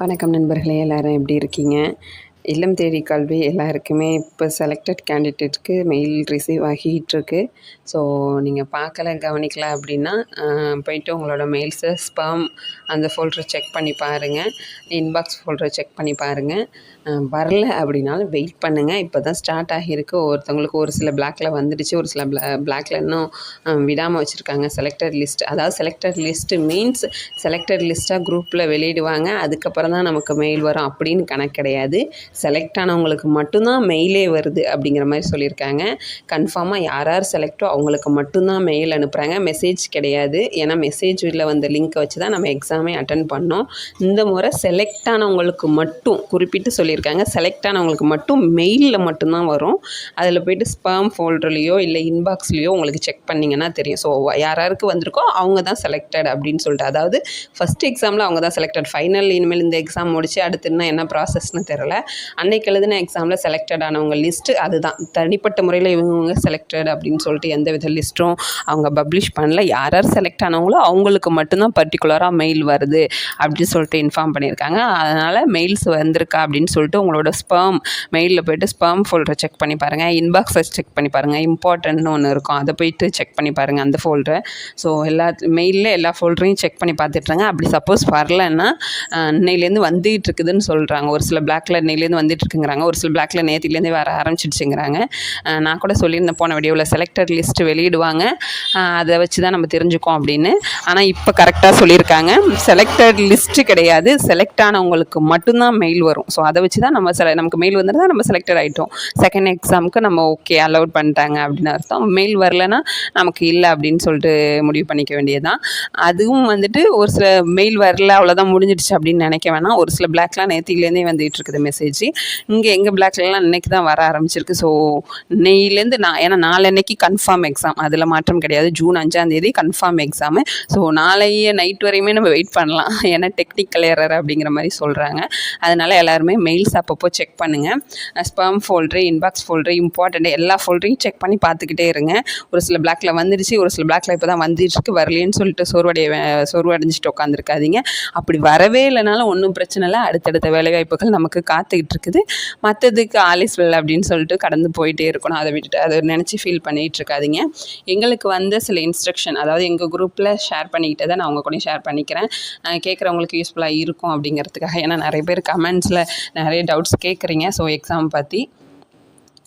வணக்கம் நண்பர்களே எல்லோரும் எப்படி இருக்கீங்க? இல்லம் தேடி கல்வி எல்லாருக்குமே இப்போ செலக்டட் கேண்டிடேட்க்கு மெயில் ரிசீவ் ஆகிட்டுருக்கு. ஸோ நீங்கள் பார்க்கல கவனிக்கல அப்படின்னா போயிட்டு உங்களோட மெயில்ஸை ஸ்பாம் அந்த ஃபோல்டரை செக் பண்ணி பாருங்கள் இன்பாக்ஸ் ஃபோல்டரை செக் பண்ணி பாருங்கள் வரல அப்படின்னாலும் வெயிட் பண்ணுங்கள் இப்போ தான் ஸ்டார்ட் ஆகியிருக்கு. ஒருத்தவங்களுக்கு ஒரு சில பிளாக்ல வந்துடுச்சு. ஒரு சில பிளா பிளாக்ல இன்னும் விடாமல் வச்சுருக்காங்க. செலக்டர் லிஸ்ட் அதாவது செலக்டர் லிஸ்ட்டு மீன்ஸ் செலக்டர் லிஸ்ட்டாக குரூப்பில் வெளியிடுவாங்க. அதுக்கப்புறம் தான் நமக்கு மெயில் வரும் அப்படின்னு கணக்கு கிடையாது. செலக்ட் ஆனவங்களுக்கு மட்டும்தான் மெயிலே வருது அப்படிங்கிற மாதிரி சொல்லியிருக்காங்க. கன்ஃபார்மாக யார் யார் செலக்டோ அவங்களுக்கு மட்டும்தான் மெயில் அனுப்புகிறாங்க மெசேஜ் கிடையாது. ஏன்னா மெசேஜில் வந்த லிங்க்கை வச்சு தான் நம்ம எக்ஸாமே அட்டன் பண்ணோம். இந்த முறை செலக்ட் ஆனவங்களுக்கு மட்டும் குறிப்பிட்டு சொல்லி சொல்லியிருக்காங்க. செலக்ட் ஆனவங்களுக்கு மட்டும் மெயிலில் மட்டும்தான் வரும். அதில் போய்ட்டு ஸ்பேம் ஃபோல்டர்லேயோ இல்லை இன்பாக்ஸ்லேயோ உங்களுக்கு செக் பண்ணிங்கன்னா தெரியும். ஸோ யார் யாருக்கு வந்திருக்கோ அவங்க தான் செலக்டட் அப்படின்னு சொல்லிட்டு. அதாவது ஃபஸ்ட் எக்ஸாமில் அவங்க தான் செலக்டட் ஃபைனல் இனிமேல் இந்த எக்ஸாம் முடிச்சு அடுத்து என்ன ப்ராசஸ்னு தெரில அன்னைக்கு எழுதின எக்ஸாமில் செலக்டட் ஆனவங்க லிஸ்ட்டு அதுதான். தனிப்பட்ட முறையில் இவங்க செலக்டட் அப்படின்னு சொல்லிட்டு எந்த வித லிஸ்ட்டும் அவங்க பப்ளிஷ் பண்ணல. யார் யார் செலக்ட் ஆனவங்களோ அவங்களுக்கு மட்டும்தான் பர்டிகுலராக மெயில் வருது அப்படின்னு சொல்லிட்டு இன்ஃபார்ம் பண்ணியிருக்காங்க. அதனால் மெயில்ஸ் வந்திருக்கா அப்படின்னு சொல்லிட்டு உங்களோட ஸ்பேம் மெயிலில் போயிட்டு ஸ்பேம் ஃபோல்டரை செக் பண்ணி பாருங்கள் இன்பாக்ஸை செக் பண்ணி பாருங்கள் இம்பார்ட்டன்ட்னு ஒன்று இருக்கும். அதை போயிட்டு செக் பண்ணி பாருங்கள் அந்த ஃபோல்டரை ஸோ எல்லா மெயிலில் எல்லா ஃபோல்டரையும் செக் பண்ணி பார்த்துட்ருங்க அப்படி சப்போஸ் வரலன்னா இன்னையிலேருந்து வந்துகிட்டு இருக்குதுன்னு சொல்கிறாங்க ஒரு சில பிளாக்ல இன்னையிலேருந்து வந்துட்டு இருக்குங்கிறாங்க. ஒரு சில பிளாக்ல நேற்றுலேருந்தே வர ஆரம்பிச்சிடுச்சுங்கிறாங்க. நான் கூட சொல்லியிருந்தேன் போன வீடியோவில் செலக்டட் லிஸ்ட் வெளியிடுவாங்க. அதை வச்சு தான் நம்ம தெரிஞ்சுக்கோம் அப்படின்னு. ஆனால் இப்போ கரெக்டாக சொல்லியிருக்காங்க. செலக்டட் லிஸ்ட்டு கிடையாது. செலக்ட் ஆனவங்களுக்கு மட்டும்தான் மெயில் வரும். ஸோ அதை வச்சு வச்சு தான் நம்ம செல நமக்கு மெயில் வந்துருந்தா நம்ம செலக்டட் ஆகிட்டோம் செகண்ட் எக்ஸாமுக்கு நம்ம ஓகே அலௌட் பண்ணிட்டாங்க அப்படின்னு அர்த்தம். மெயில் வரலன்னா நமக்கு இல்லை அப்படின்னு சொல்லிட்டு முடிவு பண்ணிக்க வேண்டியதுதான். அதுவும் வந்துட்டு ஒரு சில மெயில் வரல அவ்வளோதான் முடிஞ்சிடுச்சு அப்படின்னு நினைக்க வேணாம். ஒரு சில பிளாக்லாம் நேத்திலேருந்தே வந்துகிட்டு இருக்குது மெசேஜ் இங்கே எங்கள் பிளாக்லலாம் இன்னைக்கு தான் வர ஆரம்பிச்சிருக்கு. ஸோ நெய்லேருந்து நான் ஏன்னா நாளன்னைக்கு கன்ஃபார்ம் எக்ஸாம் அதில் மாற்றம் கிடையாது. ஜூன் அஞ்சாம் தேதி கன்ஃபார்ம் எக்ஸாமு ஸோ நாளைய நைட் வரையுமே நம்ம வெயிட் பண்ணலாம். ஏன்னா டெக்னிக்கல் ஏரர் அப்படிங்கிற மாதிரி சொல்கிறாங்க அதனால் எல்லாருமே மெயில்ஸ் அப்பப்போ செக் பண்ணுங்கள் spam folder inbox folder important எல்லா ஃபோல்டரையும் செக் பண்ணி பார்த்துக்கிட்டே இருங்க. ஒரு சில பிளாக்ல வந்துடுச்சு ஒரு சில பிளாக்ல இப்போ தான் வந்துட்டுருக்கு வரலேன்னு சொல்லிட்டு சோர்வடைய சோர்வடைஞ்சிட்டு உட்காந்துருக்காதீங்க அப்படி வரவே இல்லைனாலும் ஒன்றும் பிரச்சனை இல்லை. அடுத்தடுத்த வேலைவாய்ப்புகள் நமக்கு காத்துக்கிட்டு இருக்குது. மற்றதுக்கு ஆலிஸ் வெல் அப்படின்னு சொல்லிட்டு கடந்து போயிட்டே இருக்கணும். அதை விட்டுட்டு அதை நினச்சி ஃபீல் பண்ணிகிட்டு இருக்காதிங்க. எங்களுக்கு வந்த சில இன்ஸ்ட்ரக்ஷன் அதாவது எங்கள் குரூப்பில் ஷேர் பண்ணிக்கிட்டதை நான் உங்கள் கூட ஷேர் பண்ணிக்கிறேன். கேட்குறவங்களுக்கு யூஸ்ஃபுல்லாக இருக்கும் அப்படிங்கிறதுக்காக. ஏன்னா நிறைய பேர் கமெண்ட்ஸில் நிறைய டவுட்ஸ் கேட்குறீங்க ஸோ எக்ஸாம் பற்றி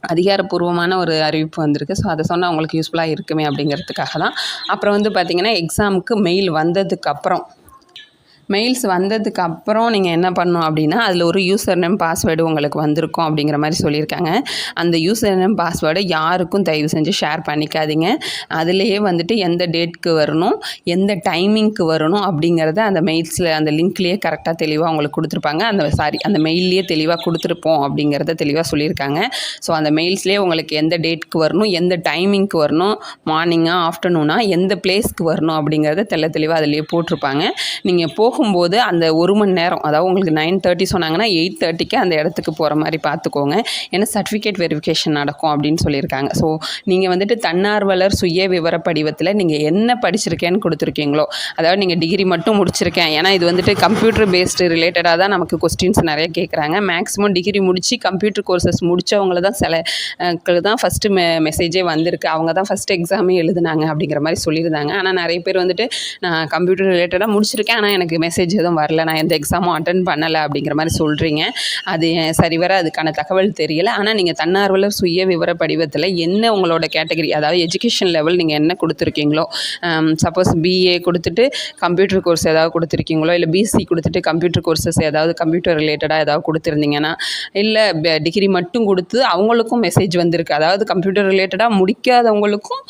அதிகாரப்பூர்வமான ஒரு அறிவிப்பு வந்திருக்கு. ஸோ அதை சொன்னால் உங்களுக்கு யூஸ்ஃபுல்லாக இருக்குமே அப்படிங்கிறதுக்காக தான் அப்புறம் வந்து பார்த்திங்கன்னா எக்ஸாமுக்கு மெயில் வந்ததுக்கப்புறம் மெயில்ஸ் வந்ததுக்கு அப்புறம் நீங்கள் என்ன பண்ணணும் அப்படின்னா அதில் ஒரு யூசர் நேம் பாஸ்வேர்டு உங்களுக்கு வந்திருக்கும் அப்படிங்கிற மாதிரி சொல்லியிருக்காங்க. அந்த யூசர் நேம் பாஸ்வேர்டை யாருக்கும் தயவு செஞ்சு ஷேர் பண்ணிக்காதீங்க. அதுலேயே வந்துட்டு எந்த டேட்க்கு வரணும் எந்த டைமிங்க்கு வரணும் அப்படிங்கிறத அந்த மெயில்ஸில் அந்த லிங்க்லேயே கரெக்டாக தெளிவாக உங்களுக்கு கொடுத்துருப்பாங்க. அந்த சாரி அந்த மெயில்லையே தெளிவாக கொடுத்துருப்போம் அப்படிங்கிறத தெளிவாக சொல்லியிருக்காங்க. ஸோ அந்த மெயில்ஸ்லேயே உங்களுக்கு எந்த டேட்க்கு வரணும் எந்த டைமிங்க்கு வரணும் மார்னிங்கா ஆஃப்டர்நூனா எந்த பிளேஸ்க்கு வரணும் அப்படிங்கிறத தெள்ள தெளிவாக அதிலேயே போட்டிருப்பாங்க. நீங்கள் போ போகும்போது அந்த ஒரு மணி நேரம் அதாவது உங்களுக்கு நைன் தேர்ட்டி சொன்னாங்கன்னா எயிட் தேர்ட்டிக்கு அந்த இடத்துக்கு போகிற மாதிரி பார்த்துக்கோங்க. ஏன்னா சர்டிஃபிகேட் வெரிஃபிகேஷன் நடக்கும் அப்படின்னு சொல்லியிருக்காங்க. ஸோ நீங்கள் வந்துட்டு தன்னார்வலர் சுய விவர படிவத்தில் நீங்கள் என்ன படிச்சிருக்கேன்னு கொடுத்துருக்கீங்களோ அதாவது நீங்கள் டிகிரி மட்டும் முடிச்சிருக்கேன் ஏன்னா இது வந்துட்டு கம்ப்யூட்டர் பேஸ்டு ரிலேட்டடாக தான் நமக்கு கொஸ்டின்ஸ் நிறைய கேட்குறாங்க மேக்ஸிமம் டிகிரி முடித்து கம்ப்யூட்டர் கோர்சஸ் முடித்தவங்கள தான் சில தான் ஃபஸ்ட்டு மெ மெசேஜே வந்திருக்கு. அவங்க தான் ஃபஸ்ட்டு எக்ஸாமே எழுதுனாங்க அப்படிங்கிற மாதிரி சொல்லியிருந்தாங்க. ஆனால் நிறைய பேர் வந்துட்டு நான் கம்ப்யூட்டர் ரிலேட்டடாக முடிச்சிருக்கேன் ஆனால் எனக்கு மெசேஜ் எதுவும் வரல. நான் எந்த எக்ஸாமும் அட்டன் பண்ணலை அப்படிங்கிற மாதிரி சொல்கிறீங்க அது சரிவர அதுக்கான தகவல் தெரியல. ஆனால் நீங்கள் தன்னார்வலர் சுய விவர படிவத்தில் என்ன உங்களோட கேட்டகரி அதாவது எஜுகேஷன் லெவல் நீங்கள் என்ன கொடுத்துருக்கீங்களோ சப்போஸ் பிஏ கொடுத்துட்டு கம்ப்யூட்டர் கோர்ஸ் ஏதாவது கொடுத்துருக்கீங்களோ இல்லை பிசி கொடுத்துட்டு கம்ப்யூட்டர் கோர்சஸ் ஏதாவது கம்ப்யூட்டர் ரிலேட்டடாக ஏதாவது கொடுத்துருந்தீங்கன்னா இல்லை டிகிரி மட்டும் கொடுத்து அவங்களுக்கும் மெசேஜ் வந்திருக்கு. அதாவது கம்ப்யூட்டர் ரிலேட்டடாக முடிக்காதவங்களுக்கும்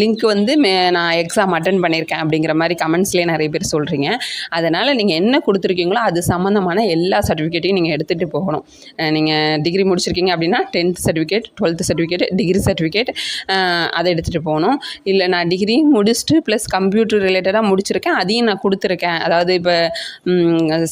லிங்க் வந்து மே நான் எக்ஸாம் அட்டன் பண்ணியிருக்கேன் அப்படிங்கிற மாதிரி கமெண்ட்ஸ்லேயே நிறைய பேர் சொல்கிறீங்க அதை அதனால் நீங்கள் என்ன கொடுத்துருக்கீங்களோ அது சம்மந்தமான எல்லா சர்டிஃபிகேட்டையும் நீங்கள் எடுத்துகிட்டு போகணும். நீங்கள் டிகிரி முடிச்சிருக்கீங்க அப்படின்னா tenth certificate twelfth certificate degree certificate அதை எடுத்துகிட்டு போகணும். இல்லை நான் டிகிரி முடிச்சுட்டு ப்ளஸ் கம்ப்யூட்டர் ரிலேட்டடாக முடிச்சிருக்கேன். அதையும் நான் கொடுத்துருக்கேன். அதாவது இப்போ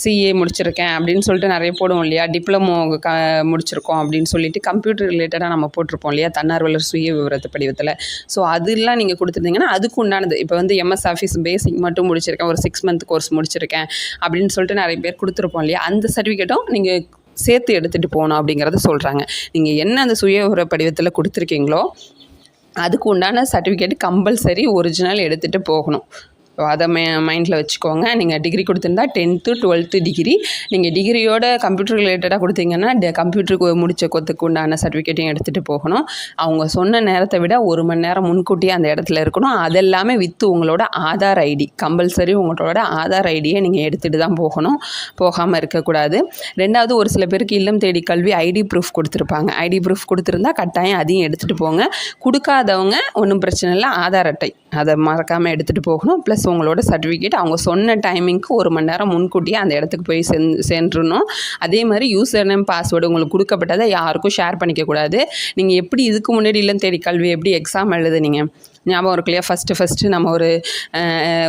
சிஏ முடிச்சிருக்கேன் அப்படின்னு சொல்லிட்டு நிறைய போடுவோம் இல்லையா? டிப்ளமோ க முடிச்சிருக்கோம் அப்படின்னு சொல்லிட்டு கம்ப்யூட்டர் ரிலேட்டடாக நம்ம போட்டிருப்போம் இல்லையா? தன்னார்வலர் சுய விவரத்து படிவத்தில். ஸோ அதெல்லாம் நீங்கள் கொடுத்துருந்தீங்கன்னா அதுக்கு உண்டானது. இப்போ வந்து எம்எஸ் ஆஃபீஸ் பேசிக் மட்டும் முடிச்சிருக்கேன். ஒரு சிக்ஸ் மந்த் கோர்ஸ் முடிச்சிருக்கேன். பண்ணியிருக்கேன் அப்படின்னு சொல்லிட்டு நிறைய பேர் கொடுத்துருப்போம் இல்லையா? அந்த சர்டிஃபிகேட்டும் நீங்கள் சேர்த்து எடுத்துகிட்டு போகணும் அப்படிங்கிறத சொல்கிறாங்க நீங்கள் என்ன அந்த சுய உர படிவத்தில் கொடுத்துருக்கீங்களோ அதுக்கு உண்டான சர்டிஃபிகேட் கம்பல்சரி ஒரிஜினல் எடுத்துகிட்டு போகணும். அதை மை மைண்டில் வச்சுக்கோங்க. நீங்கள் டிகிரி கொடுத்துருந்தா டென்த்து டுவெல்த்து டிகிரி நீங்கள் டிகிரியோட கம்ப்யூட்டர் ரிலேட்டடாக கொடுத்தீங்கன்னா கம்ப்யூட்டருக்கு முடிச்ச கொத்துக்கு உண்டான சர்டிஃபிகேட்டையும் எடுத்துகிட்டு போகணும். அவங்க சொன்ன நேரத்தை விட ஒரு மணி நேரம் முன்கூட்டியே அந்த இடத்துல இருக்கணும். அதெல்லாமே வித்து உங்களோட ஆதார் ஐடி. கம்பல்சரி உங்களோட ஆதார் ஐடியை நீங்கள் எடுத்துகிட்டு தான் போகணும். போகாமல் இருக்கக்கூடாது. ரெண்டாவது ஒரு சில பேருக்கு இல்லம் தேடி கல்வி ஐடி ப்ரூஃப் கொடுத்துருப்பாங்க. ஐடி ப்ரூஃப் கொடுத்துருந்தா கட்டாயம் அதையும் எடுத்துகிட்டு போங்க. கொடுக்காதவங்க ஒன்றும் பிரச்சனை இல்லை. ஆதார் அட்டை. அதை மறக்காமல் எடுத்துகிட்டு போகணும். ப்ளஸ் ஸோ உங்களோட சர்டிஃபிகேட் அவங்க சொன்ன டைமிங்க்கு ஒரு மணி நேரம் முன்கூட்டியே அந்த இடத்துக்கு போய் சென் சென்றணும் அதே மாதிரி யூசர் நேம் பாஸ்வேர்டு உங்களுக்கு கொடுக்கப்பட்டதை யாருக்கும் ஷேர் பண்ணிக்கக்கூடாது. நீங்கள் எப்படி இதுக்கு முன்னாடி தேடி கல்வி எப்படி எக்ஸாம் எழுதுனீங்க? ஞாபகம் இருக்கு இல்லையா? ஃபஸ்ட்டு ஃபஸ்ட்டு நம்ம ஒரு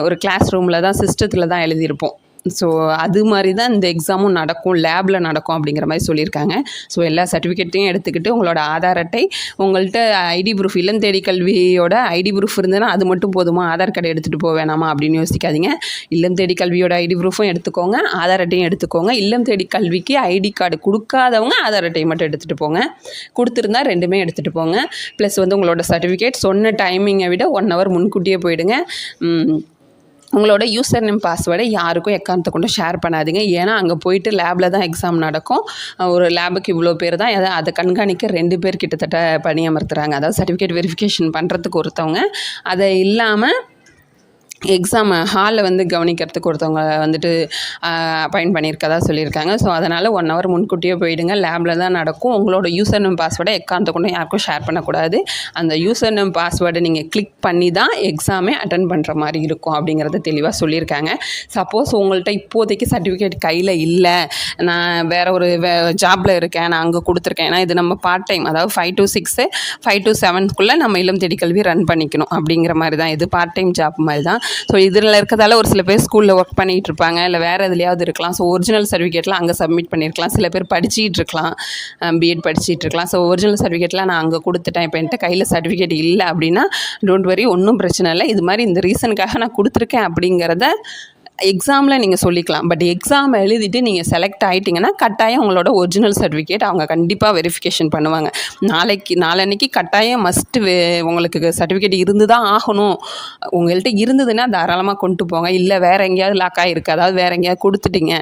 ஒரு கிளாஸ் ரூமில் தான் சிஸ்டத்தில் தான் எழுதியிருப்போம். ஸோ அது மாதிரி தான் இந்த எக்ஸாமும் நடக்கும் லேபில் நடக்கும் அப்படிங்கிற மாதிரி சொல்லியிருக்காங்க. ஸோ எல்லா சர்டிஃபிகேட்டையும் எடுத்துக்கிட்டு உங்களோட ஆதார் அட்டை உங்கள்கிட்ட ஐடி ப்ரூஃப் இல்லம் தேடி கல்வியோட ஐடி ப்ரூஃப் இருந்ததுன்னா அது மட்டும் போதுமா? ஆதார் கார்டு எடுத்துகிட்டு போக வேணாமா? அப்படின்னு யோசிக்காதீங்க. இல்லம் தேடி கல்வியோட ஐடி ப்ரூஃபும் எடுத்துக்கோங்க. ஆதார் அட்டையும் எடுத்துக்கோங்க. இல்லம் தேடி கல்விக்கு ஐடி கார்டு கொடுக்காதவங்க ஆதார் அட்டையை மட்டும் எடுத்துகிட்டு போங்க. கொடுத்துருந்தா ரெண்டுமே எடுத்துகிட்டு போங்க. ப்ளஸ் வந்து உங்களோட சர்டிஃபிகேட் சொன்ன டைமிங்கை விட ஒன் ஹவர் முன்கூட்டியே போயிடுங்க. உங்களோட யூசர் நேம் பாஸ்வேர்டை யாருக்கும் எக்காரணத்தை கொண்டு ஷேர் பண்ணாதீங்க. ஏன்னா அங்கே போயிட்டு லேபில் தான் எக்ஸாம் நடக்கும். ஒரு லேபுக்கு இவ்வளோ பேர் தான். அதை அதை கண்காணிக்க ரெண்டு பேர் கிட்டத்தட்ட பணியமர்த்துறாங்க. அதாவது சர்டிஃபிகேட் வெரிஃபிகேஷன் பண்ணுறதுக்கு ஒருத்தவங்க. அதை இல்லாமல் எக்ஸாம் ஹாலில் வந்து கவனிக்கிறதுக்கு ஒருத்தவங்க வந்துட்டு அப்பாயின் பண்ணியிருக்கதா சொல்லியிருக்காங்க. ஸோ அதனால் ஒன் ஹவர் முன்கூட்டியே போயிடுங்க. லேபில் தான் நடக்கும். உங்களோட யூசர் நேம் பாஸ்வேர்டை எக்காந்த கொண்டு யாருக்கும் ஷேர் பண்ணக்கூடாது. அந்த யூசர் நேம் பாஸ்வேர்டை நீங்கள் கிளிக் பண்ணி தான் எக்ஸாமே அட்டன் பண்ணுற மாதிரி இருக்கும் அப்படிங்கிறத தெளிவாக சொல்லியிருக்காங்க. சப்போஸ் உங்கள்கிட்ட இப்போதைக்கு சர்டிஃபிகேட் கையில் இல்லை. நான் வேறு ஒரு வே ஜாபில் இருக்கேன். நான் அங்கே கொடுத்துருக்கேன். ஏன்னா இது நம்ம பார்ட் டைம் அதாவது five to six five to செவன்க்குள்ளே நம்ம இல்லம் தேடி கல்வி ரன் பண்ணிக்கணும் அப்படிங்கிற மாதிரி தான். இது பார்ட் டைம் ஜாப் மாதிரி தான். ஸோ இதில் இருக்கிறதால ஒரு சில பேர் ஸ்கூலில் ஒர்க் பண்ணிகிட்டு இருப்பாங்க. இல்லை வேறு எதுலையாவது இருக்கலாம். ஸோ ஒரிஜினல் சர்டிஃபிகேட்லாம் அங்கே சப்மிட் பண்ணியிருக்கலாம் சில பேர் படிச்சுட்டு இருக்கலாம். பிஎட் படிச்சுட்டு இருக்கலாம். ஸோ ஒரிஜினல் சர்டிஃபிகேட்லாம் நான் அங்கே கொடுத்துட்டேன். இப்போ என்கிட்ட கையில் சர்டிஃபிகேட் இல்லை அப்படின்னா டோன்ட் வரி ஒன்றும் பிரச்சனை இல்லை. இது மாதிரி இந்த ரீசனுக்காக நான் கொடுத்துருக்கேன் அப்படிங்கிறத எக்ஸாமில் நீங்கள் சொல்லிக்கலாம். பட் எக்ஸாம் எழுதிட்டு நீங்கள் செலக்ட் ஆகிட்டிங்கன்னா கட்டாயம் உங்களோட ஒரிஜினல் சர்டிஃபிகேட் அவங்க கண்டிப்பாக வெரிஃபிகேஷன் பண்ணுவாங்க. நாளைக்கு நாளன்னைக்கு கட்டாயம் மஸ்ட்டு உங்களுக்கு சர்டிஃபிகேட் இருந்து தான் ஆகணும். உங்கள்கிட்ட இருந்ததுன்னா தாராளமாக கொண்டு போங்க. இல்லை வேறு எங்கேயாவது லாக் ஆகிருக்கு அதாவது வேறு எங்கேயாவது கொடுத்துட்டீங்க.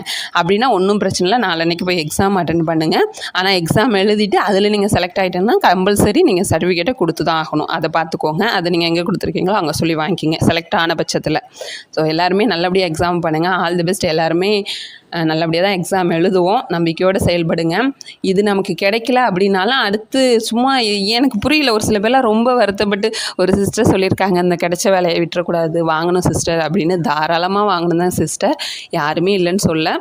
அப்படின்னா ஒன்றும் பிரச்சனை இல்லை. நாளன்னைக்கு போய் எக்ஸாம் அட்டன் பண்ணுங்கள் ஆனால் எக்ஸாம் எழுதிட்டு அதில் நீங்கள் செலக்ட் ஆகிட்டேன்னா கம்பல்சரி நீங்கள் சர்டிஃபிகேட்டை கொடுத்து தான் ஆகணும். அதை பார்த்துக்கோங்க. அதை நீங்கள் எங்கே கொடுத்துருக்கீங்களோ அங்கே சொல்லி வாங்கிக்கிங்க. செலக்ட் ஆன பட்சத்தில். ஸோ எல்லாருமே நல்லபடியாக எக்ஸாம் எக்ஸாம் பண்ணுங்கள் ஆல் தி பெஸ்ட் எல்லாருமே. நல்லபடியாக தான் எக்ஸாம் எழுதுவோம். நம்பிக்கையோடு செயல்படுங்க. இது நமக்கு கிடைக்கல அப்படின்னாலும் அடுத்து சும்மா எனக்கு புரியல. ஒரு சில பேர்லாம் ரொம்ப வருத்தப்பட்டு ஒரு சிஸ்டர் சொல்லியிருக்காங்க இந்த கிடைச்ச வேலையை விட்டுறக்கூடாது. வாங்கணும் சிஸ்டர் அப்படின்னு தாராளமாக வாங்கணும் தான் சிஸ்டர் யாருமே இல்லைன்னு சொல்ல.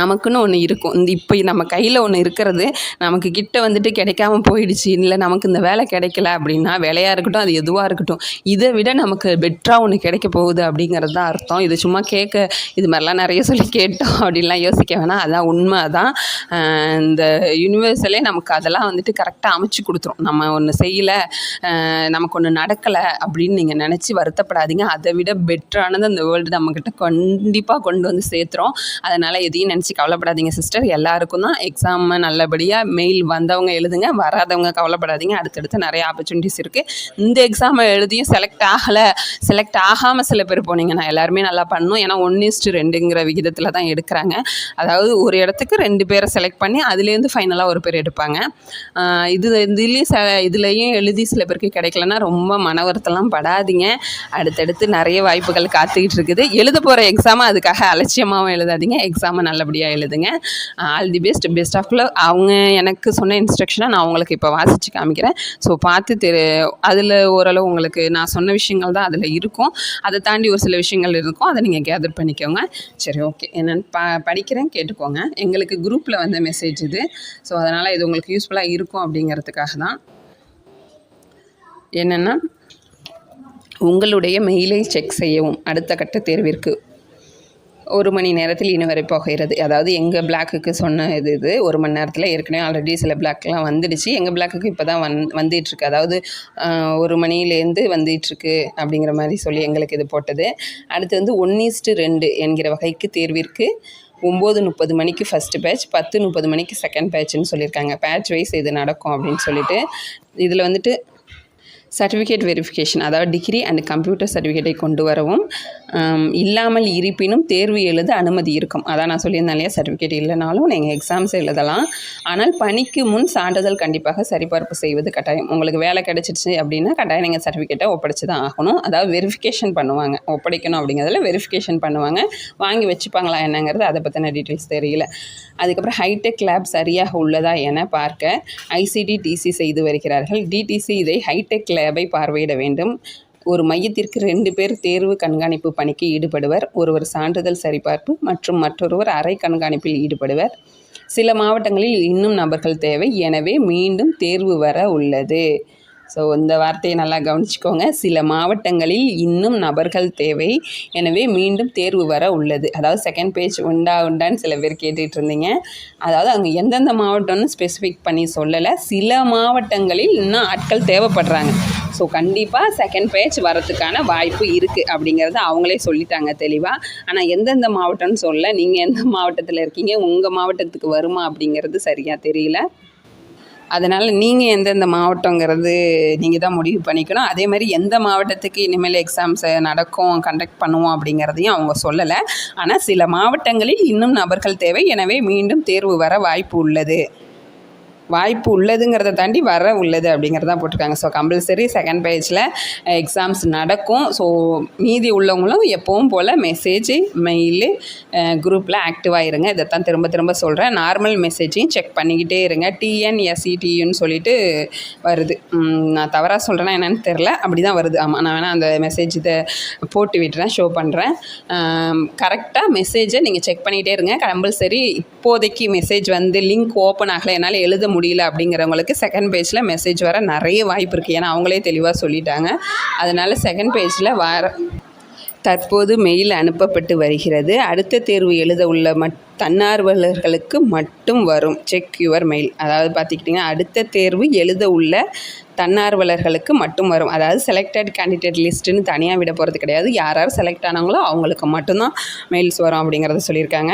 நமக்குன்னு ஒன்று இருக்கும். இந்த இப்போ நம்ம கையில் ஒன்று இருக்கிறது நமக்கு கிட்ட வந்துட்டு கிடைக்காம போயிடுச்சு. இல்லை நமக்கு இந்த வேலை கிடைக்கல அப்படின்னா வேலையாக இருக்கட்டும் அது எதுவாக இருக்கட்டும் இதை விட நமக்கு பெட்டராக ஒன்று கிடைக்க போகுது அப்படிங்கிறது தான் அர்த்தம். இது சும்மா கேட்க இது மாதிரிலாம் நிறைய சொல்லி கேட்டோம் அப்படின்லாம் யோசிக்க வேணாம். அதான் உண்மை தான் இந்த யூனிவர்சலே நமக்கு அதெல்லாம் வந்துட்டு கரெக்டாக அமைச்சு கொடுத்துரும். நம்ம ஒன்று செய்யலை நமக்கு ஒன்று நடக்கலை அப்படின்னு நீங்கள் நினச்சி வருத்தப்படாதீங்க. அதை விட பெட்டரானது அந்த வேர்ல்டு நம்மக்கிட்ட கண்டிப்பாக கொண்டு வந்து சேர்த்துறோம் அதனால் எதையும் நினச்சி கவலைப்படாதீங்க சிஸ்டர் எல்லாருக்கும் தான் எக்ஸாம் நல்லபடியாக மெயில் வந்தவங்க எழுதுங்க வராதவங்க கவலைப்படாதீங்க. அடுத்தடுத்து நிறைய ஆப்பர்ச்சுனிட்டிஸ் இருக்குது இந்த எக்ஸாமை எழுதியும் செலக்ட் ஆகலை செலக்ட் ஆகாமல் சில பேர் போனீங்கன்னா எல்லாருமே நல்லா பண்ணணும். ஏன்னா ஒன் இஸ்ட்டு ரெண்டுங்கிற விகிதத்தில் தான் எடுக்கிறாங்க. அதாவது ஒரு இடத்துக்கு ரெண்டு பேரை செலக்ட் பண்ணி அதுலேருந்து ஃபைனலாக ஒரு பேர் எடுப்பாங்க. இது இதுலேயும் ச இதுலேயும் எழுதி சில பேருக்கு கிடைக்கலன்னா ரொம்ப மன வருத்தலாம் படாதீங்க. அடுத்தடுத்து நிறைய வாய்ப்புகள் காத்துக்கிட்டு இருக்குது. எழுத போகிற எக்ஸாமை அதுக்காக அலட்சியமாகவும் எழுதாதீங்க. எக்ஸாமை நல்லபடியாக எழுதுங்க. All the best best of luck அவங்க எனக்கு சொன்ன இன்ஸ்ட்ரக்ஷனை நான் உங்களுக்கு இப்போ வாசித்து காமிக்கிறேன். ஸோ பார்த்து தெரு அதில் ஓரளவு உங்களுக்கு நான் சொன்ன விஷயங்கள் தான் அதில் இருக்கும். அதை தாண்டி ஒரு சில விஷயங்கள் இருக்கும். அதை நீங்கள் கேதர் பண்ணிக்கோங்க. சரி ஓகே என்னென்னு ப படிக்கிறேன் கேட்டுக்கோங்க. எங்களுக்கு குரூப்பில் வந்த மெசேஜ் இது. ஸோ அதனால் இது உங்களுக்கு யூஸ்ஃபுல்லாக இருக்கும் அப்படிங்கிறதுக்காக தான். என்னென்னா உங்களுடைய மெயிலை செக் செய்யவும் அடுத்த கட்ட தேர்விற்கு ஒரு மணி நேரத்தில் இனி வரை போகிறது அதாவது எங்கள் பிளாக்குக்கு சொன்ன இது இது ஒரு மணி நேரத்தில் ஏற்கனவே ஆல்ரெடி சில பிளாக்லாம் வந்துடுச்சு. எங்கள் பிளாக்குக்கு இப்போ தான் வந் வந்துகிட்ருக்கு. அதாவது ஒரு மணிலேருந்து வந்துகிட்ருக்கு அப்படிங்கிற மாதிரி சொல்லி எங்களுக்கு இது போட்டது. அடுத்து வந்து ஒன் ஈஸ்ட்டு ரெண்டு என்கிற வகைக்கு தேர்விற்கு ஒம்பது முப்பது மணிக்கு ஃபஸ்ட்டு பேட்ச் பத்து முப்பது மணிக்கு செகண்ட் பேட்ச்னு சொல்லியிருக்காங்க. பேட்ச் வைஸ் இது நடக்கும் அப்படின்னு சொல்லிட்டு இதில் வந்துட்டு சர்டிஃபிகேட் வெரிஃபிகேஷன் அதாவது டிகிரி அண்ட் கம்ப்யூட்டர் சர்டிஃபிகேட்டை கொண்டு வரவும் இல்லாமல் இருப்பினும் தேர்வு எழுத அனுமதி இருக்கும். அதான் நான் சொல்லியிருந்தேன் இல்லையா? சர்டிஃபிகேட் இல்லைனாலும் நீங்கள் எக்ஸாம்ஸ் எழுதலாம். ஆனால் பணிக்கு முன் சான்றிதழ் கண்டிப்பாக சரிபார்ப்பு செய்வது கட்டாயம். உங்களுக்கு வேலை கிடைச்சிருச்சு அப்படின்னா கட்டாயம் நீங்கள் சர்டிஃபிகேட்டை ஒப்படைச்சு தான் ஆகணும். அதாவது வெரிஃபிகேஷன் பண்ணுவாங்க. ஒப்படைக்கணும் அப்படிங்கிறதுல வெரிஃபிகேஷன் பண்ணுவாங்க. வாங்கி வச்சுப்பாங்களா என்னங்கிறது அதை பற்றின டீட்டெயில்ஸ் தெரியல. அதுக்கப்புறம் ஹைடெக் லேப் சரியாக உள்ளதா என பார்க்க. ஐசிடி டிசி செய்து வருகிறார்கள். டிடிசி இதை ஹைடெக் லேப் பார்வையிட வேண்டும். ஒரு மையத்திற்கு ரெண்டு பேர் தேர்வு கண்காணிப்பு பணிக்கு ஈடுபடுவர். ஒருவர் சான்றிதழ் சரிபார்ப்பு மற்றும் மற்றொருவர் அறை கண்காணிப்பில் ஈடுபடுவர். சில மாவட்டங்களில் இன்னும் நபர்கள் தேவை. எனவே மீண்டும் தேர்வு வர உள்ளது. ஸோ இந்த வார்த்தையை நல்லா கவனிச்சுக்கோங்க. சில மாவட்டங்களில் இன்னும் நபர்கள் தேவை. எனவே மீண்டும் தேர்வு வர உள்ளது. அதாவது செகண்ட் பேஜ் உண்டா உண்டான்னு சில பேர் கேட்டுட்டு இருந்தீங்க. அதாவது அங்கே எந்தெந்த மாவட்டம்னு ஸ்பெசிஃபிக் பண்ணி சொல்லலை. சில மாவட்டங்களில் இன்னும் ஆட்கள் தேவைப்படுறாங்க. ஸோ கண்டிப்பாக செகண்ட் பேஜ் வரத்துக்கான வாய்ப்பு இருக்குது அப்படிங்கிறத அவங்களே சொல்லிட்டாங்க தெளிவாக ஆனால் எந்தெந்த மாவட்டம்னு சொல்ல நீங்கள் எந்த மாவட்டத்தில் இருக்கீங்க உங்கள் மாவட்டத்துக்கு வருமா அப்படிங்கிறது சரியாக தெரியல. அதனால் நீங்கள் எந்தெந்த மாவட்டங்கிறது நீங்கள் தான் முடிவு பண்ணிக்கணும். அதே மாதிரி எந்த மாவட்டத்துக்கு இனிமேல் எக்ஸாம்ஸ் நடக்கும் கண்டக்ட் பண்ணுவோம் அப்படிங்கிறதையும் அவங்க சொல்லலை. ஆனால் சில மாவட்டங்களில் இன்னும் நபர்கள் தேவை. எனவே மீண்டும் தேர்வு வர வாய்ப்பு உள்ளது. வாய்ப்பு உள்ளதுங்கிறத தாண்டி வர உள்ளது அப்படிங்கிறதான் போட்டிருக்காங்க. ஸோ கம்பல்சரி செகண்ட் பேஜில் எக்ஸாம்ஸ் நடக்கும். ஸோ மீதி உள்ளவங்களும் எப்பவும் போல் மெசேஜ் மெயிலு குரூப்பில் ஆக்டிவாக இருங்க. இதைத்தான் திரும்ப திரும்ப சொல்கிறேன் நார்மல் மெசேஜையும் செக் பண்ணிக்கிட்டே இருங்க. டிஎன்எஸ்இடியுன்னு சொல்லிட்டு வருது. நான் தவறாக சொல்கிறேன்னா என்னன்னு தெரில அப்படி தான் வருது. ஆமாம் நான் வேணால் அந்த மெசேஜ் இதை போட்டு விட்டுறேன். ஷோ பண்ணுறேன் கரெக்டாக மெசேஜை நீங்கள் செக் பண்ணிகிட்டே இருங்க. கம்பல்சரி இப்போதைக்கு மெசேஜ் வந்து லிங்க் ஓப்பன் ஆகலை. என்னால் எழுத முடியல அப்படிங்கிறவங்களுக்கு செகண்ட் பேஜில் மெசேஜ் வர நிறைய வாய்ப்பு இருக்குது ஏன்னா அவங்களே தெளிவாக சொல்லிட்டாங்க. அதனால் செகண்ட் பேஜில் வர தற்போது மெயில் அனுப்பப்பட்டு வருகிறது. அடுத்த தேர்வு எழுத உள்ள மட் தன்னார்வலர்களுக்கு மட்டும் வரும். செக் யுவர் மெயில் அதாவது பார்த்துக்கிட்டிங்கன்னா அடுத்த தேர்வு எழுத உள்ள தன்னார்வலர்களுக்கு மட்டும் வரும். அதாவது செலக்டட் கேண்டிடேட் லிஸ்ட்டுன்னு தனியாக விட போகிறது கிடையாது. யார் யார் செலக்ட் ஆனாங்களோ அவங்களுக்கு மட்டும்தான் மெயில்ஸ் வரும் அப்படிங்கிறத சொல்லியிருக்காங்க.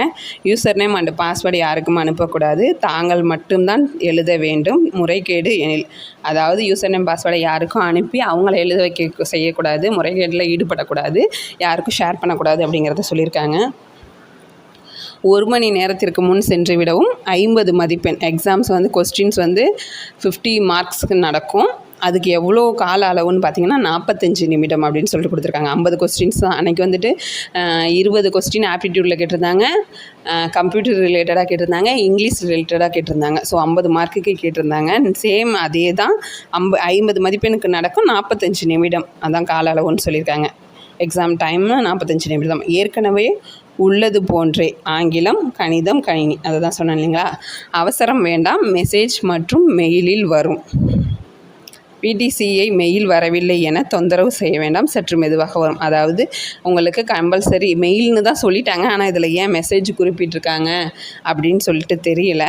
யூசர் நேம் அண்ட் பாஸ்வேர்டு யாருக்கும் அனுப்பக்கூடாது. தாங்கள் மட்டும்தான் எழுத வேண்டும். முறைகேடு எனில். அதாவது யூசர் நேம் பாஸ்வேர்டை யாருக்கும் அனுப்பி அவங்கள எழுத வைக்க செய்யக்கூடாது. முறைகேட்டில் ஈடுபடக்கூடாது. யாருக்கும் ஷேர் பண்ணக்கூடாது அப்படிங்கிறத சொல்லியிருக்காங்க. ஒரு மணி நேரத்திற்கு முன் சென்று விடவும் ஐம்பது மதிப்பெண். எக்ஸாம்ஸ் வந்து கொஸ்டின்ஸ் வந்து ஃபிஃப்டி மார்க்ஸ்க்கு நடக்கும். அதுக்கு எவ்வளோ கால அளவுன்னு பார்த்தீங்கன்னா நாற்பத்தஞ்சு நிமிடம் அப்படின்னு சொல்லிட்டு கொடுத்துருக்காங்க. ஐம்பது கொஸ்டின்ஸ் தான். அன்றைக்கி வந்துட்டு இருபது கொஸ்டின் ஆப்டிடியூடில் கேட்டிருந்தாங்க. கம்ப்யூட்டர் ரிலேட்டடாக கேட்டிருந்தாங்க. இங்கிலீஷ் ரிலேட்டடாக கேட்டிருந்தாங்க. ஸோ ஐம்பது மார்க்குக்கு கேட்டிருந்தாங்க. சேம் அதே தான். ஐம்ப ஐம்பது மதிப்பெண்ணுக்கு நடக்கும். நாற்பத்தஞ்சு நிமிடம். அதான் கால அளவுன்னு சொல்லியிருக்காங்க. எக்ஸாம் டைம் நாற்பத்தஞ்சு நிமிடம். ஏற்கனவே உள்ளது போன்றே. ஆங்கிலம் கணிதம் கணினி. அதை தான் சொன்னேன் இல்லைங்களா? அவசரம் வேண்டாம். மெசேஜ் மற்றும் மெயிலில் வரும். பிடிசிஐ மெயில் வரவில்லை என தொந்தரவு செய்ய வேண்டாம். சற்று மெதுவாக வரும். அதாவது உங்களுக்கு கம்பல்சரி மெயில்னு தான் சொல்லிட்டாங்க. ஆனால் இதில் ஏன் மெசேஜ் குறிப்பிட்டிருக்காங்க அப்படின்னு சொல்லிட்டு தெரியல.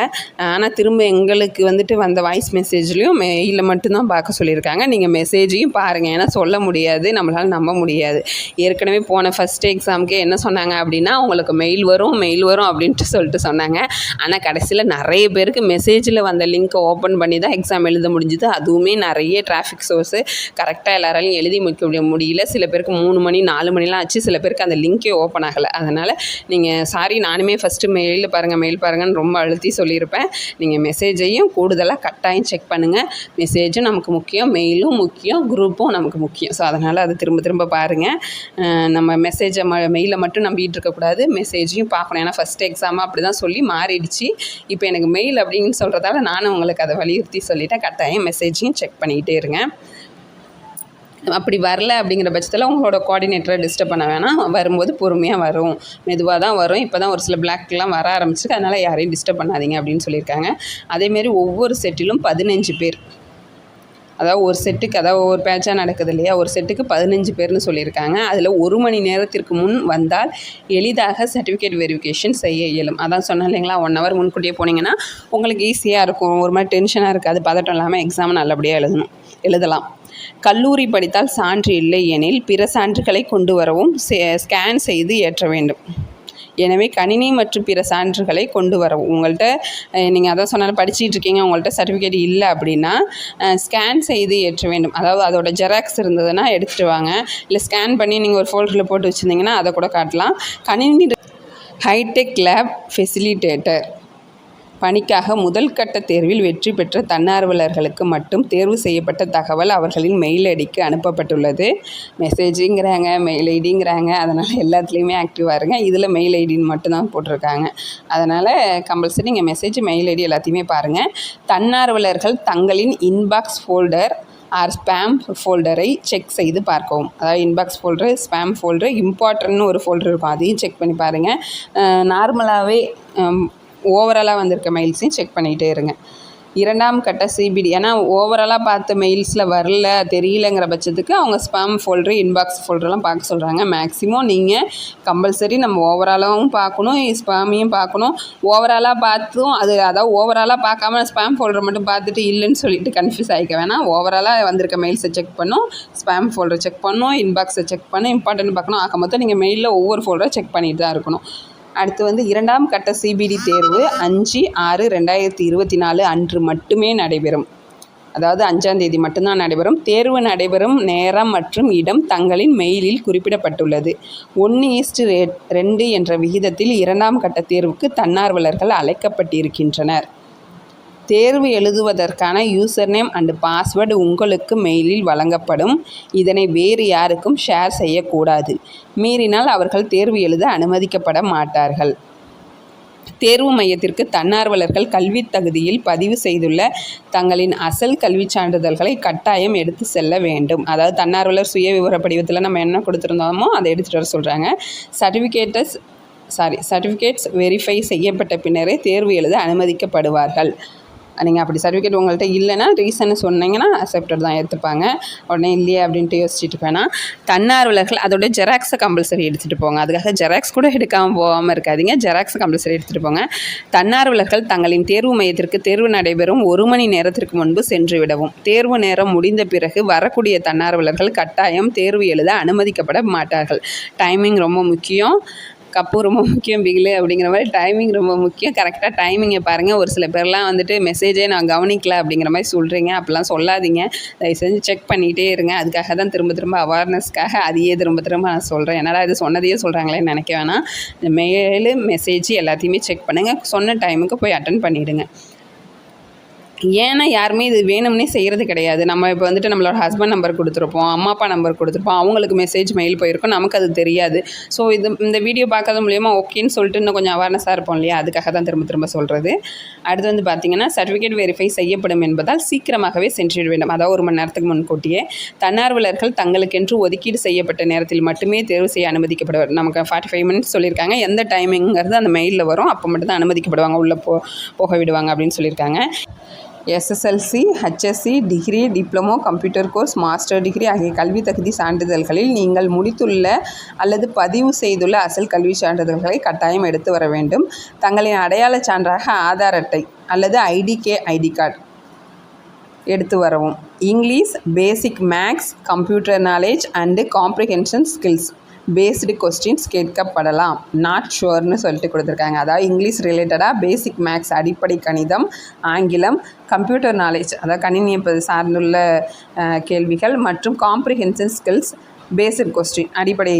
ஆனால் திரும்ப எங்களுக்கு வந்துட்டு வந்த வாய்ஸ் மெசேஜ்லேயும் மெயிலில் மட்டும்தான் பார்க்க சொல்லியிருக்காங்க. நீங்கள் மெசேஜையும் பாருங்கள் ஏன்னா சொல்ல முடியாது. நம்மளால் நம்ப முடியாது. ஏற்கனவே போன ஃபஸ்ட் எக்ஸாமுக்கே என்ன சொன்னாங்க அப்படின்னா உங்களுக்கு மெயில் வரும் மெயில் வரும் அப்படின்ட்டு சொல்லிட்டு சொன்னாங்க. ஆனால் கடைசியில் நிறைய பேருக்கு மெசேஜில் வந்த லிங்க்கை ஓப்பன் பண்ணி தான் எக்ஸாம் எழுத முடிஞ்சுது. அதுவுமே நிறைய டிராஃபிக் சோர்ஸு கரெக்டாக எல்லாராலையும் எழுதி முடிக்க முடிய முடியல. சில பேருக்கு மூணு மணி நாலு மணிலாம் ஆச்சு. சில பேருக்கு அந்த லிங்க்கே ஓப்பன் ஆகலை. அதனால் நீங்கள் சாரி நானுமே ஃபஸ்ட்டு மெயில் பாருங்கள் மெயில் பாருங்கன்னு ரொம்ப அழுத்தி சொல்லியிருப்பேன். நீங்கள் மெசேஜையும் கூடுதலாக கட்டாயம் செக் பண்ணுங்கள் மெசேஜும் நமக்கு முக்கியம் மெயிலும் முக்கியம் குரூப்பும் நமக்கு முக்கியம். ஸோ அதனால் அதை திரும்ப திரும்ப பாருங்கள் நம்ம மெசேஜை ம மெயிலை மட்டும் நம்பிட்டு இருக்கக்கூடாது மெசேஜையும் பார்க்கணும். ஏன்னா ஃபஸ்ட் எக்ஸாமாக அப்படி தான் சொல்லி மாறிடுச்சு. இப்போ எனக்கு மெயில் அப்படின்னு சொல்கிறதால நானும் உங்களுக்கு அதை வலியுறுத்தி சொல்லிவிட்டேன் கட்டாயம் மெசேஜையும் செக் பண்ணிக்கிட்டே இருங்க அப்படி வரல அப்படிங்கிற பட்சத்தில் உங்களோட கோஆர்டினேட்டரை டிஸ்டர்ப் பண்ண வேணாம். வரும்போது பொறுமையாக வரும். மெதுவாக தான் வரும். இப்போ தான் ஒரு சில பிளாக்லாம் வர ஆரம்பிச்சிருக்கு. அதனால் யாரையும் டிஸ்டர்ப் பண்ணாதீங்க அப்படின்னு சொல்லியிருக்காங்க. அதேமாரி ஒவ்வொரு செட்டிலும் பதினஞ்சு பேர். அதாவது ஒரு செட்டுக்கு அதாவது ஒரு பேட்சாக நடக்குது இல்லையா? ஒரு செட்டுக்கு பதினஞ்சு பேர்னு சொல்லியிருக்காங்க. அதில் ஒரு மணி நேரத்திற்கு முன் வந்தால் எளிதாக சர்டிஃபிகேட் வெரிஃபிகேஷன் செய்ய இயலும். அதான் சொன்னேன் இல்லைங்களா? ஒன் ஹவர் முன்கூட்டியே போனீங்கன்னா உங்களுக்கு ஈஸியாக இருக்கும். ஒரு மாதிரி டென்ஷனாக இருக்காது. பதட்டம் இல்லாமல் எக்ஸாம் நல்லபடியாக எழுதணும். எழுதலாம். கல்லூரி படித்தால் சான்று இல்லை எனில் பிற சான்றுகளை கொண்டு வரவும் ஸ்கேன் செய்து ஏற்ற வேண்டும். எனவே கணினி மற்றும் பிற சான்றுகளை கொண்டு வரவும். உங்கள்கிட்ட நீங்கள் அதான் சொன்னாலும் படிச்சுட்டு இருக்கீங்க உங்கள்கிட்ட சர்டிஃபிகேட் இல்லை அப்படின்னா ஸ்கேன் செய்து ஏற்ற வேண்டும். அதாவது அதோட ஜெராக்ஸ் இருந்ததுன்னா எடுத்துகிட்டு வாங்க. இல்லை ஸ்கேன் பண்ணி நீங்கள் ஒரு ஃபோல்டரில் போட்டு வச்சுருந்தீங்கன்னா அதை கூட காட்டலாம். கணினி ஹைடெக் லேப் ஃபெசிலிட்டேட்டர் பணிக்காக முதல் கட்ட தேர்வில் வெற்றி பெற்ற தன்னார்வலர்களுக்கு மட்டும் தேர்வு செய்யப்பட்ட தகவல் அவர்களின் மெயில் ஐடிக்கு அனுப்பப்பட்டுள்ளது. மெசேஜுங்கிறாங்க மெயில் ஐடிங்கிறாங்க அதனால் எல்லாத்துலேயுமே ஆக்டிவாக இருங்க. இதில் மெயில் ஐடின்னு மட்டும்தான் போட்டிருக்காங்க. அதனால் கம்பல்சரி நீங்கள் மெசேஜ் மெயில் ஐடி எல்லாத்தையுமே பாருங்கள் தன்னார்வலர்கள் தங்களின் இன்பாக்ஸ் ஃபோல்டர் ஆர் ஸ்பேம் ஃபோல்டரை செக் செய்து பார்க்கவும். அதாவது இன்பாக்ஸ் ஃபோல்டரு ஸ்பேம் ஃபோல்டரு இம்பார்ட்டன்ட்னு ஒரு ஃபோல்டர் இருக்கும். அதையும் செக் பண்ணி பாருங்கள் நார்மலாகவே ஓவராலாக வந்திருக்க மெயில்ஸையும் செக் பண்ணிகிட்டே இருங்க. இரண்டாம் கட்ட சிபிடி ஏன்னா ஓவராலாக பார்த்த மெயில்ஸில் வரல தெரியலங்கிற பட்சத்துக்கு அவங்க ஸ்பாம் ஃபோல்டரு இன்பாக்ஸ் ஃபோல்டர்லாம் பார்க்க சொல்கிறாங்க மேக்ஸிமம் நீங்கள் கம்பல்சரி நம்ம ஓவராலாகவும் பார்க்கணும் ஸ்பேமையும் பார்க்கணும். ஓவராலாக பார்த்தும் அது அதாவது ஓவராலாக பார்க்காம ஸ்பாம் ஃபோல்டர் மட்டும் பார்த்துட்டு இல்லைன்னு சொல்லிட்டு கன்ஃபியூஸ் ஆகிக்க வேணாம். ஓவராலாக வந்திருக்க மெயில்ஸை செக் பண்ணும் ஸ்பாம் ஃபோல்டரை செக் பண்ணும் இன்பாக்ஸை செக் பண்ணும் இம்பார்ட்டன்ட் பார்க்கணும். ஆக மொத்தம் நீங்கள் மெயிலில் ஒவ்வொரு ஃபோல்டரை செக் பண்ணிட்டு தான் இருக்கணும். அடுத்து வந்து இரண்டாம் கட்ட சிபிடி தேர்வு அஞ்சு ஆறு ரெண்டாயிரத்தி இருபத்தி நாலு அன்று மட்டுமே நடைபெறும். அதாவது அஞ்சாந்தேதி மட்டும்தான் நடைபெறும். தேர்வு நடைபெறும் நேரம் மற்றும் இடம் தங்களின் மெயிலில் குறிப்பிடப்பட்டுள்ளது. ஒன்று ஈஸ்ட் ரே ரெண்டு என்ற விகிதத்தில் இரண்டாம் கட்ட தேர்வுக்கு தன்னார்வலர்கள் அழைக்கப்பட்டிருக்கின்றனர். தேர்வு எழுதுவதற்கான யூசர் நேம் அண்டு பாஸ்வேர்டு உங்களுக்கு மெயிலில் வழங்கப்படும். இதனை வேறு யாருக்கும் ஷேர் செய்யக்கூடாது. மீறினால் அவர்கள் தேர்வு எழுத அனுமதிக்கப்பட மாட்டார்கள். தேர்வு மையத்திற்கு தன்னார்வலர்கள் கல்வித் தகுதியில் பதிவு செய்துள்ள தங்களின் அசல் கல்விச் சான்றிதழ்களை கட்டாயம் எடுத்து செல்ல வேண்டும். அதாவது தன்னார்வலர் சுய விவர படிவத்தில் நம்ம என்ன கொடுத்துருந்தோமோ அதை எடுத்துகிட்டு வர சொல்கிறாங்க சர்டிஃபிகேட்டஸ் சாரி சர்டிஃபிகேட்ஸ் வெரிஃபை செய்யப்பட்ட பின்னரே தேர்வு எழுத அனுமதிக்கப்படுவார்கள். நீங்கள் அப்படி சர்டிஃபிகேட் உங்கள்கிட்ட இல்லைன்னா ரீசன் சொன்னீங்கன்னா அக்செப்டட் தான் எடுத்துப்பாங்க. உடனே இல்லையே அப்படின்ட்டு யோசிச்சுட்டு வேணாம் தன்னார்வலர்கள் அதோட ஜெராக்ஸை கம்பல்சரி எடுத்துகிட்டு போங்க. அதுக்காக ஜெராக்ஸ் கூட எடுக்காமல் போகாமல் இருக்காதிங்க. ஜெராக்ஸ் கம்பல்சரி எடுத்துகிட்டு போங்க. தன்னார்வலர்கள் தங்களின் தேர்வு மையத்திற்கு தேர்வு நடைபெறும் ஒரு மணி நேரத்திற்கு முன்பு சென்று விடவும். தேர்வு நேரம் முடிந்த பிறகு வரக்கூடிய தன்னார்வலர்கள் கட்டாயம் தேர்வு எழுத அனுமதிக்கப்பட மாட்டார்கள். டைமிங் ரொம்ப முக்கியம். கப்பு ரொம்ப முக்கியம் பிகிலு அப்படிங்கிற மாதிரி டைமிங் ரொம்ப முக்கியம். கரெக்டாக டைமிங்கை பாருங்கள் ஒரு சில பேர்லாம் வந்துட்டு மெசேஜே நான் கவனிக்கல அப்படிங்கிற மாதிரி சொல்கிறீங்க அப்படிலாம் சொல்லாதீங்க. தயவு செஞ்சு செக் பண்ணிகிட்டே இருங்க. அதுக்காக தான் திரும்ப திரும்ப அவேர்னஸ்க்காக அதையே திரும்ப திரும்ப நான் சொல்கிறேன் என்னடா இது சொன்னதையே சொல்கிறாங்களேன்னு நினைக்க வேணாம். இந்த மெயிலு மெசேஜ் எல்லாத்தையுமே செக் பண்ணுங்கள் சொன்ன டைமுக்கு போய் அட்டன் பண்ணிவிடுங்க ஏன்னா யாருமே இது வேணும்னே செய்கிறது கிடையாது. நம்ம இப்போ வந்துட்டு நம்மளோட ஹஸ்பண்ட் நம்பர் கொடுத்துருப்போம் அம்மா அப்பா நம்பர் கொடுத்துருப்போம் அவங்களுக்கு மெசேஜ் மெயில் போயிருக்கும். நமக்கு அது தெரியாது. ஸோ இது இந்த வீடியோ பார்க்கறது மூலியமாக ஓகேன்னு சொல்லிட்டு இன்னும் கொஞ்சம் அவேர்னஸாக இருப்போம் இல்லையா? அதுக்காக தான் திரும்ப திரும்ப சொல்கிறது அடுத்து வந்து பார்த்திங்கன்னா சர்டிஃபிகேட் வெரிஃபை செய்யப்படும் என்பதால் சீக்கிரமாகவே சென்றுவிட வேண்டும். அதாவது ஒரு மணி நேரத்துக்கு முன்கூட்டியே தன்னார்வலர்கள் தங்களுக்கென்று ஒதுக்கீடு செய்யப்பட்ட நேரத்தில் மட்டுமே தேர்வு செய்ய அனுமதிக்கப்படுவார். நமக்கு ஃபார்ட்டி ஃபைவ் மினிட்ஸ் சொல்லியிருக்காங்க. எந்த டைமிங்கிறது அந்த மெயிலில் வரும். அப்போ மட்டும் தான் அனுமதிக்கப்படுவாங்க. உள்ளே போ போக விடுவாங்க அப்படின்னு சொல்லியிருக்காங்க. SSLC HSC degree diploma computer course master degree ஆகிய கல்வி தகுதி சான்றிதழ்களில் நீங்கள் முடித்துள்ள அல்லது பதிவு செய்துள்ள அசல் கல்வி சான்றிதழ்களை கட்டாயம் எடுத்து வர வேண்டும். தங்களின் அடையாளச் சான்றாக ஆதார் அட்டை அல்லது ஐடிகே ஐடி கார்டு எடுத்து வரவும். English basic maths computer knowledge and comprehension skills based questions கேட்கப்படலாம். Not ஷுவர்னு சொல்லிட்டு கொடுத்துருக்காங்க. அதாவது இங்கிலீஷ் ரிலேட்டடாக பேசிக் மேக்ஸ் அடிப்படை கணிதம் ஆங்கிலம் கம்ப்யூட்டர் நாலேஜ் அதாவது கணினியை சார்ந்துள்ள கேள்விகள் மற்றும் காம்ப்ரிஹென்சிவ் ஸ்கில்ஸ் பேசிக் கொஸ்டின் அடிப்படை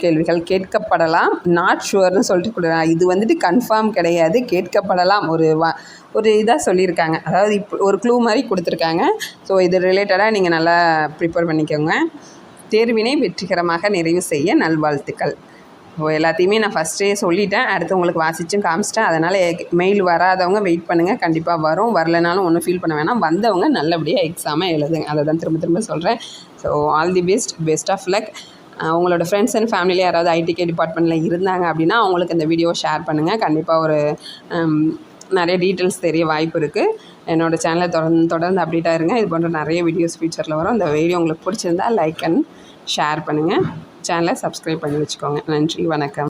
கேள்விகள் கேட்கப்படலாம். நாட் ஷுவர்னு சொல்லிட்டு கொடுக்குறாங்க இது வந்துட்டு கன்ஃபார்ம் கிடையாது கேட்கப்படலாம். ஒரு வா ஒரு இதாக சொல்லியிருக்காங்க. அதாவது இப்போ ஒரு க்ளூ மாதிரி கொடுத்துருக்காங்க. ஸோ இது ரிலேட்டடாக நீங்கள் நல்லா ப்ரிப்பேர் பண்ணிக்கோங்க. தேர்வினை வெற்றிகரமாக நிறைவு செய்ய நல்வாழ்த்துக்கள். ஓ எல்லாத்தையுமே நான் ஃபஸ்ட்டே சொல்லிட்டேன். அடுத்து உங்களுக்கு வாசிச்சும் காமிச்சிட்டேன். அதனால் மெயில் வராதவங்க வெயிட் பண்ணுங்கள் கண்டிப்பாக வரும். வரலனாலும் ஒன்றும் ஃபீல் பண்ண வேணாம். வந்தவங்க நல்லபடியாக எக்ஸாமை எழுதுங்க. அதை தான் திரும்ப திரும்ப சொல்கிறேன் so all the best best of luck உங்களோட ஃப்ரெண்ட்ஸ் அண்ட் ஃபேமிலியில் யாராவது ஐடிகே டிபார்ட்மெண்ட்டில் இருந்தாங்க அப்படின்னா அவங்களுக்கு இந்த வீடியோ ஷேர் பண்ணுங்கள் கண்டிப்பாக ஒரு நிறைய டீட்டெயில்ஸ் தெரிய வாய்ப்பு இருக்குது என்னோடய சேனலை தொடர்ந்து தொடர்ந்து அப்டேட்டாக இருங்க. இது போன்ற நிறைய வீடியோஸ் ஃபியூச்சரில் வரும். அந்த வீடியோ உங்களுக்கு பிடிச்சிருந்தா லைக் அண்ட் ஷேர் பண்ணுங்கள் சேனலை சப்ஸ்கிரைப் பண்ணி வச்சுக்கோங்க. நன்றி வணக்கம்.